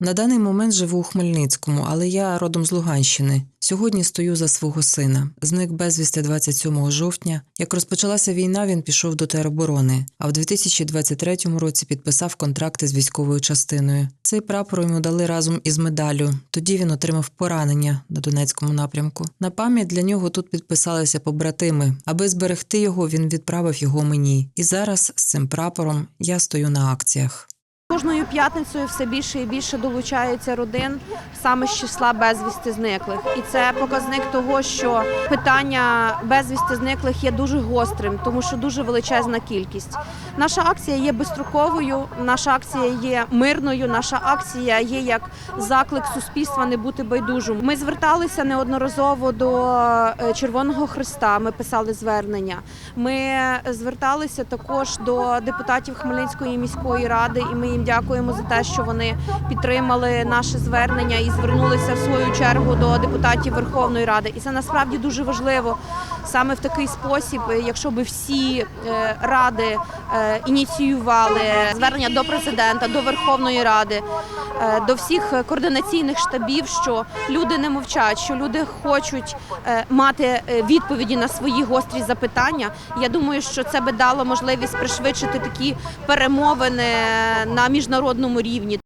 На даний момент живу у Хмельницькому, але я родом з Луганщини. Сьогодні стою за свого сина. Зник безвісти 27 жовтня. Як розпочалася війна, він пішов до тероборони, а в 2023 році підписав контракти з військовою частиною. Цей прапор йому дали разом із медаллю. Тоді він отримав поранення на Донецькому напрямку. На пам'ять для нього тут підписалися побратими. Аби зберегти його, він відправив його мені. І зараз з цим прапором я стою на акціях. Кожною п'ятницею все більше і більше долучається родин саме з числа безвісти зниклих, і це показник того, що питання безвісти зниклих є дуже гострим, тому що дуже величезна кількість. Наша акція є безстроковою, наша акція є мирною. Наша акція є як заклик суспільства не бути байдужим. Ми зверталися неодноразово до е, Червоного Христа. Ми писали звернення. Ми зверталися також до депутатів Хмельницької міської ради, і ми їм дякуємо за те, що вони підтримали наше звернення і звернулися в свою чергу до депутатів Верховної Ради. І це насправді дуже важливо саме в такий спосіб, якщо би всі е, ради ініціювали звернення до президента, до Верховної Ради, е, до всіх координаційних штабів, що люди не мовчать, що люди хочуть е, мати е, відповіді на свої гострі запитання. Я думаю, що це би дало можливість пришвидшити такі перемовини на міжнародному рівні.